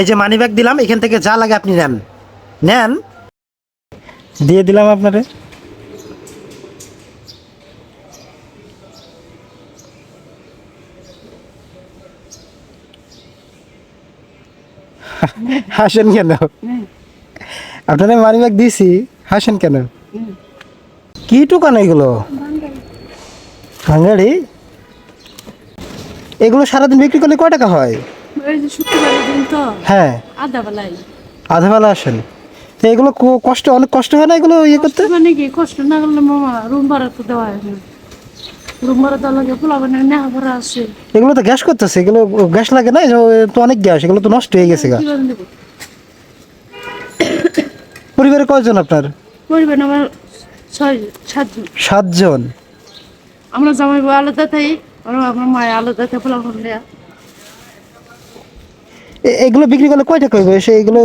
এই যে money bag দিলাম, এখান থেকে যা লাগে আপনি নেন। নেন। দিয়ে দিলাম আপনারে। হাসেন কেন? আপনারা মানি ব্যাগ দিয়েছি, হাসেন কেন? কি টুকান এগুলো? ভাঙ্গাড়ি এগুলো সারাদিন বিক্রি করলে কয় টাকা হয়? হ্যাঁ। আধা আধাবেলা আসেন। তো এগুলো কষ্ট অনেক কষ্ট হয় না এগুলো ইয়ে করতে? মানে কি? কষ্ট না করলে মামা রুম ভাড়া তো দেওয়া হয় না। এগুলো তো গ্যাস করতেছে এগুলো গ্যাস লাগে না? তো অনেক গ্যাস এগুলো তো নষ্ট হয়ে গেছে পরিবারে কয়জন আপনার? পরিবার আমার সাতজন। সাতজন। আমরা জামাই আলাদা থাই আর আমার মায়ের আলাদা থাকে এগুলো বিক্রি করলে কয় টাকা হইবে? সে এগুলো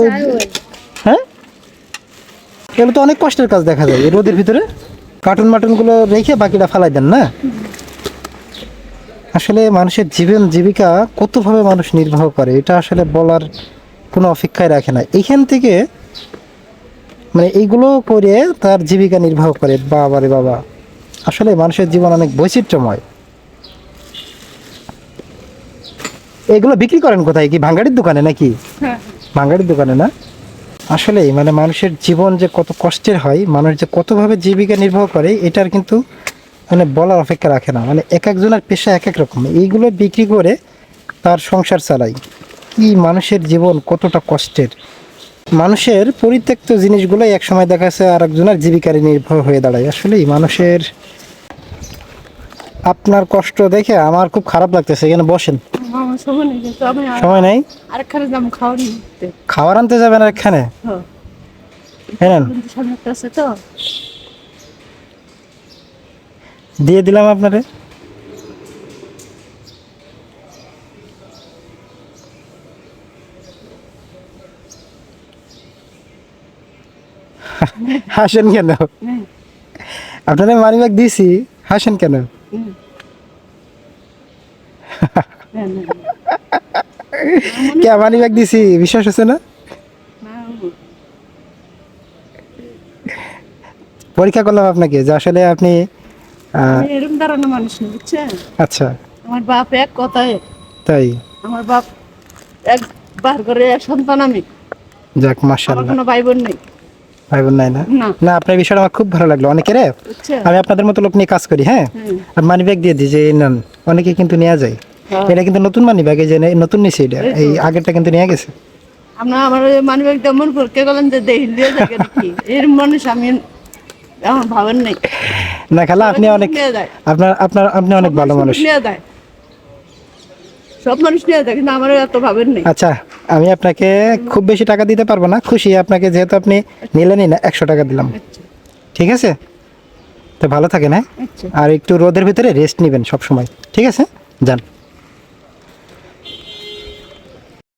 হ্যাঁ? এগুলো তো অনেক কষ্টের কাজ দেখা যায় রোদের ভিতরে। কার্টুন মাটুনগুলো রেখে বাকিটা ফালাই দেন না? আসলে মানুষের জীবন জীবিকা কতভাবে মানুষ নির্বাহ করে এটা আসলে বলার কোনো অপেক্ষায় রাখে না। এখান থেকে মানে এইগুলো করে তার জীবিকা নির্বাহ করে বাবা রে বাবা। আসলে মানুষের জীবন অনেক বৈচিত্র্যময়। এগুলো বিক্রি করেন কোথায়? কি ভাঙ্গাড়ির দোকানে নাকি? হ্যাঁ। বাঙালির দোকানে না? আসলেই মানে মানুষের জীবন যে কত কষ্টের হয় মানুষ যে কতভাবে জীবিকা নির্বাহ করে এটার কিন্তু মানে বলার অপেক্ষা রাখে না। মানে এক একজনের পেশা এক এক রকম। এইগুলো বিক্রি করে তার সংসার চালাই। কি মানুষের জীবন কতটা কষ্টের। মানুষের পরিত্যক্ত জিনিসগুলো এক সময় দেখা যাচ্ছে আর একজনের জীবিকার নির্ভর হয়ে দাঁড়ায়। আসলেই মানুষের আপনার কষ্ট দেখে আমার খুব খারাপ লাগতেছে। এখানে বসেন। সময় নেই কিন্তু আমি সময় নেই? আরেকখানে দাম খাওয়া নিতে খাবার আনতে যাবেন হ্যাঁ। সামনে একটা আছে তো। দিয়ে দিলাম আপনারে। হাসেন কেন? হ্যাঁ। আপনারা মানি ব্যাগ দিয়েছি হাসেন কেন। হ্যাঁ, কে মানি ব্যাগ দিয়েছি বিশ্বাস হচ্ছে না? পরীক্ষা করলাম আপনাকে যে আসলে আপনি এরকম দাঁড়ানো মানুষ না বুঝছেন? আচ্ছা। আমার বাপ এক কথায় তাই? আমার বাপ এক বার করে এক সন্তান আমি। যাক মার্শাল্লাহ কোনো ভাই বোন নেই। ভাই বোন নাই না? না। আপনার বিষয়টা আমার খুব ভালো লাগল। অনেকে রে বুঝছেন? আমি আপনাদের মতো লোক নিয়ে কাজ করি হ্যাঁ? আর মানি ব্যাগ দিয়ে দিই যে নেন অনেকে কিন্তু নেওয়া যায়। এটা কিন্তু নতুন মানি ব্যাগ এই যে নতুন নিছে এটা। এই আগেরটা কিন্তু নিয়ে গেছে। আমরা আমার মানি ব্যাগ তেমন পরকে গেলেন যে দেখিল দিয়ে থাকে নাকি এর মানুষ আমি ভাবেন নেই। না খালা আপনি অনেক আপনার আপনার আপনি অনেক ভালো মানুষ নিয়ে দেয় সব মানুষ নিয়ে যায় কিন্তু আমার এত ভাবেন নেই। আচ্ছা আমি আপনাকে খুব বেশি টাকা দিতে পারব না খুশি। আপনাকে যেহেতু আপনি নিলেনই না একশো টাকা দিলাম। আচ্ছা। ঠিক আছে? তো ভালো থাকেন হ্যাঁ? আচ্ছা। আর একটু রোদের ভিতরে রেস্ট নেবেন সব সময় ঠিক আছে? যান।